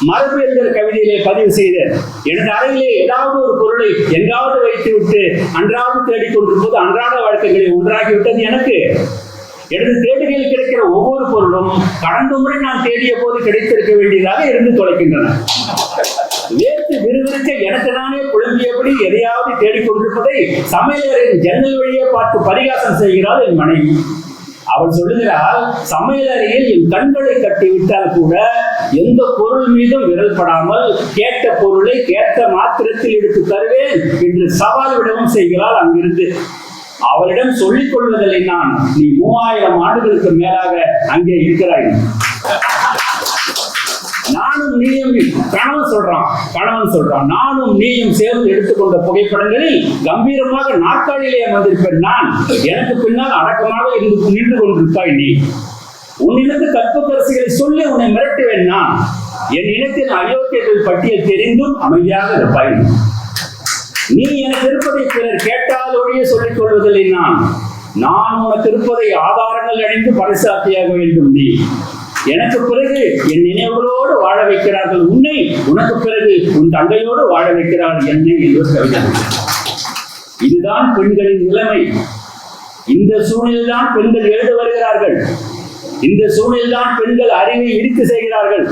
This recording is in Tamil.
மரபு என்கிற கவிதையிலே பதிவு செய்து எனது அறையிலே ஏதாவது ஒரு பொருளை எங்காவது வைத்து விட்டு அன்றாடம் தேடிக்கொண்டிருப்பது அன்றாட வாழ்க்கைகளை ஒன்றாகிவிட்டது எனக்கு. எனது தேடுகையில் கிடைக்கிற ஒவ்வொரு பொருளும் கடந்த முறை நான் தேடிய போது கிடைத்திருக்க வேண்டியதாக இருந்து தொலைக்கின்றன. வேற்று விறுவிறுக்க எனக்கு நானே குழம்பியபடி எதையாவது தேடிக்கொண்டிருப்பதை சமையலரின் ஜன்னல் வழியே பார்த்து பரிகாசம் செய்கிறாள் என் மனைவி. அவள் சொல்லுகிறாள் சமையலறையில் என் கண்களை கட்டிவிட்டால் கூட எந்த பொருள் மீதும் விரல் படாமல் கேட்ட பொருளை கேட்ட மாத்திரத்தில் எடுத்து தருவேன் என்று சவால் விடவும் செய்கிறாள் அங்கிருந்து. அவளிடம் சொல்லிக் கொள்வதில்லை நான். நீ மூவாயிரம் ஆண்டுகளுக்கு மேலாக அங்கே இருக்கிறாய். நானும் நீயும் கணவன் சொல்றான் கணவன் சொல்றான். நானும் நீயும் சேர்ந்து எடுத்துக்கொண்ட புகைப்படங்களில் கம்பீரமாக நாற்காலியிலே வந்திருப்பேன் நான். எனக்கு பின்னால் அடக்கமாக இருந்து நின்று கொண்டிருப்பாய் நீ. உன்னிடத்து கற்புக்கரசிகளை சொல்லி உன்னை மிரட்டுவேன் நான். என் இனத்தின் அயோக்கியர்கள் பட்டியல் தெரிந்தும் அமைதியாக இருப்பாய். நீ எனக்கு இருப்பதை பிறர் கேட்டால் ஒழிய சொல்லிக் கொள்வதில்லை நான். நான் உனக்கு இருப்பதை ஆதாரங்கள் அணிந்து பரிசாத்தியாக வேண்டும் நீ. எனக்கு பிறகு என் நினைவுகளோடு வாழ வைக்கிறார்கள் உன்னை உனக்கு பிறகு உன் தங்கையோடு வாழ வைக்கிறார் என்னை என்று ஒரு கவிதை இதுதான் பெண்களின் நிலைமை. இந்த சூழலில்தான் பெண்கள் எழுத வருகிறார்கள். இந்த சூழலில்தான் பெண்கள் அறிவை இடித்து செய்கிறார்கள்.